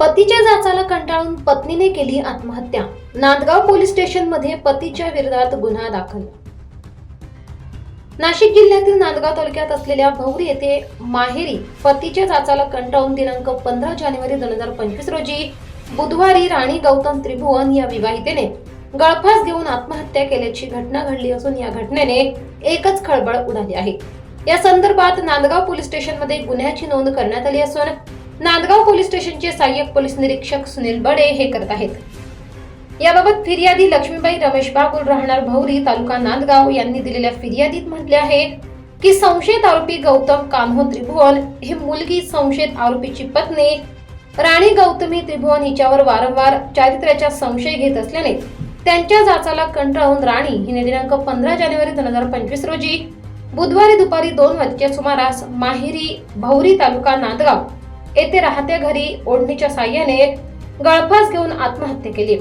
पतीच्या जाचाला कंटाळून पत्नीने केली आत्महत्या. नांदगाव पोलीस स्टेशनमध्ये पतीच्या विरोधात गुन्हा दाखल. नाशिक जिल्ह्यातील नांदगाव तालुक्यात असलेल्या भौरी येथे माहेरी पतीच्या जाचाला कंटाळून दिनांक पंधरा जानेवारी दोन हजार पंचवीस रोजी बुधवारी राणी गौतम त्रिभुवन या विवाहितेने गळफास घेऊन आत्महत्या केल्याची घटना घडली असून या घटनेने एकच खळबळ उडाली आहे. या संदर्भात नांदगाव पोलीस स्टेशनमध्ये गुन्ह्याची नोंद करण्यात आली असून नांदगाव पोलीस स्टेशनचे सहाय्यक पोलीस निरीक्षक सुनील बडे हे करत आहेत. याबाबत फिर्यादी लक्ष्मीबाई रमेश बागुल राहणार भौरी तालुका नांदगाव यांनी दिलेल्या फिर्यादीत म्हटले आहे की संशयित आरोपी गौतम कान्हो त्रिभुवन ही मुलगी संशयित आरोपीची पत्नी. राणी गौतमी त्रिभुवन हिच्यावर वारंवार चारित्र्याचा संशय घेत असल्याने त्यांच्या जाचाला कंटाळून राणी हिने दिनांक पंधरा जानेवारी दोन हजार पंचवीस रोजी बुधवारी दुपारी दोन वाजच्या सुमारास माहेरी भौरी तालुका नांदगाव येथे राहत्या घरी ओढणीच्या साह्याने गळफास घेऊन आत्महत्या केली.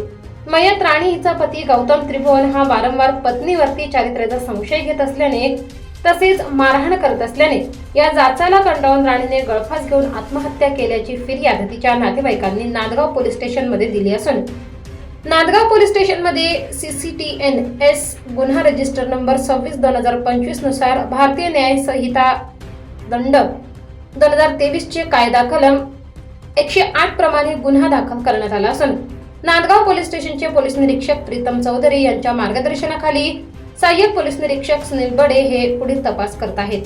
मयत राणी हिचा पती गौतम त्रिभुवन हा वारंवार पत्नीवरती चारित्र्याचा संशय घेत असल्याने तसेच मारहाण करत असल्याने या जाचाला कंटाळून राणीने गळफास घेऊन आत्महत्या केल्याची फिर्याद तिच्या नातेवाईकांनी नांदगाव पोलीस स्टेशनमध्ये दिली असून नांदगाव पोलीस स्टेशनमध्ये C C T N S गुन्हा रजिस्टर नंबर सव्वीस दोन हजार पंचवीसनुसार भारतीय न्याय संहिता दंड दोन हजार तेवीस चे कायदा कलम एकशे आठ प्रमाणे गुन्हा दाखल करण्यात आला असून नांदगाव पोलीस स्टेशनचे पोलीस निरीक्षक प्रीतम चौधरी यांच्या मार्गदर्शनाखाली सहाय्यक पोलीस निरीक्षक सुनील बडे हे पुढील तपास करत आहेत.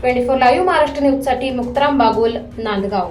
ट्वेंटी फोर लाईव्ह महाराष्ट्र न्यूजसाठी मुक्तराम बागुल नांदगाव.